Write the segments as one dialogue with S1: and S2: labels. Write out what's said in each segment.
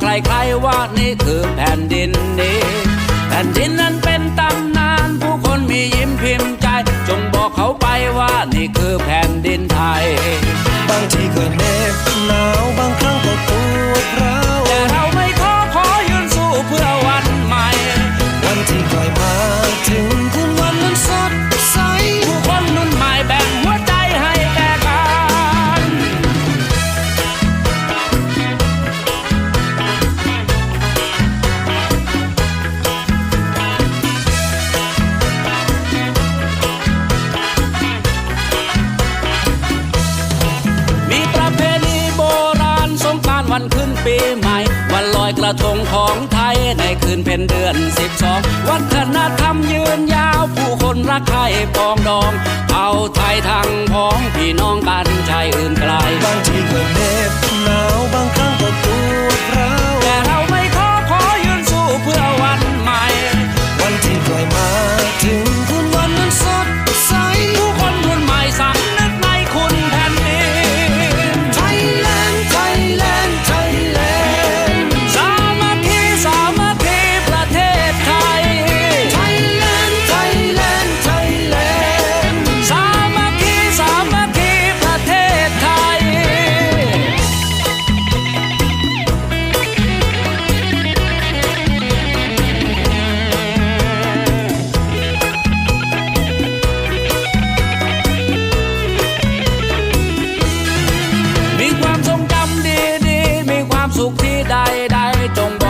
S1: ใครๆว่านี่คือแผ่นดินนี้ แผ่นดินนั้นเป็นตำนาน ผู้คนมียิ้มพิมพ์ใจ จงบอกเขาไปว่านี่คือแผ่นดินไทย
S2: ปี
S1: ใหม่
S2: วันล
S1: อยกระทงของไทยในคืนเป็นเดือนสิบสองวัฒนธรรมยืนยาวผู้คนรักใครปองดอง เอาไทยทั้งพ้องพี่น้องกันชายอื่นไกล
S2: บางทีก็เนบ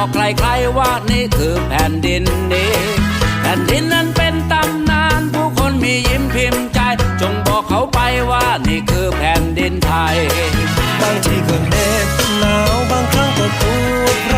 S1: บอกใครๆว่านี่คือแผ่นดินนี้ แผ่นดินนั้นเป็นตำนาน ผู้คนมียิ้มพิมพ์ใจ จงบอกเขาไปว่านี่คือแผ่นดินไทย
S2: บางทีก็เหน็บหนาวบางครั้งก็ปวดร้